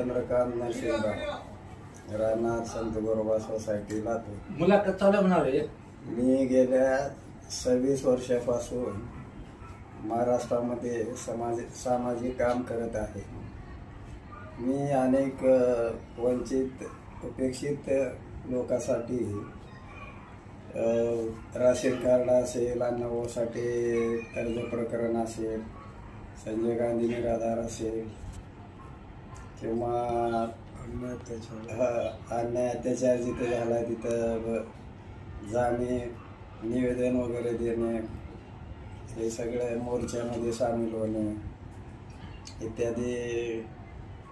विक्रांत नरशिंगराव राहणार संत गोरोबा सोसायटी लातूर मुलाखत चालू होणार आहे. मी गेल्या सव्वीस वर्षापासून महाराष्ट्रामध्ये समाज सामाजिक काम करत आहे. मी अनेक वंचित उपेक्षित लोकांसाठी राशन कार्ड असेल अन्नभाऊसाठी कर्ज प्रकरण असेल संजय गांधी निराधार असेल किंवा हा, अन्याय अत्याचार जिथे झाला तिथं ब- जाणे निवेदन वगैरे देणे हे सगळे मोर्चामध्ये सामील होणे इत्यादी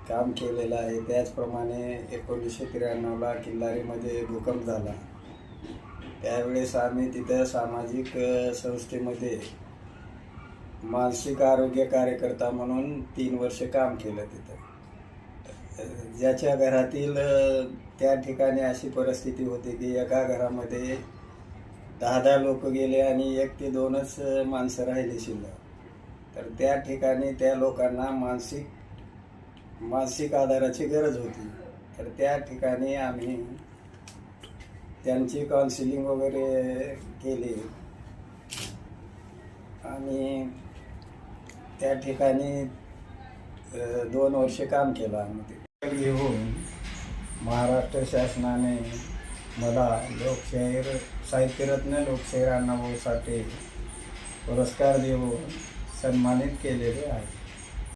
काम केलेलं आहे. त्याचप्रमाणे एकोणीसशे त्र्याण्णवला किल्लारीमध्ये भूकंप झाला. त्यावेळेस आम्ही तिथं सामाजिक अ, संस्थेमध्ये मानसिक आरोग्य कार्यकर्ता म्हणून तीन वर्ष काम केलं तिथं. ज्याच्या घरातील त्या ठिकाणी अशी परिस्थिती होती की एका घरामध्ये दहा दहा लोक गेले आणि एक ते दोनच माणसं राहिली शिल्लक. तर त्या ठिकाणी त्या लोकांना मानसिक मानसिक आधाराची गरज होती. तर त्या ठिकाणी आम्ही त्यांची काउन्सिलिंग वगैरे केली. आणि त्या ठिकाणी दोन वर्ष काम केलं आम्ही ते. घेऊन महाराष्ट्र शासनाने मला लोकशाहीर साहित्यरत्न लोकशाहीर अण्णाभाऊ साठे पुरस्कार देऊन सन्मानित केलेले आहे.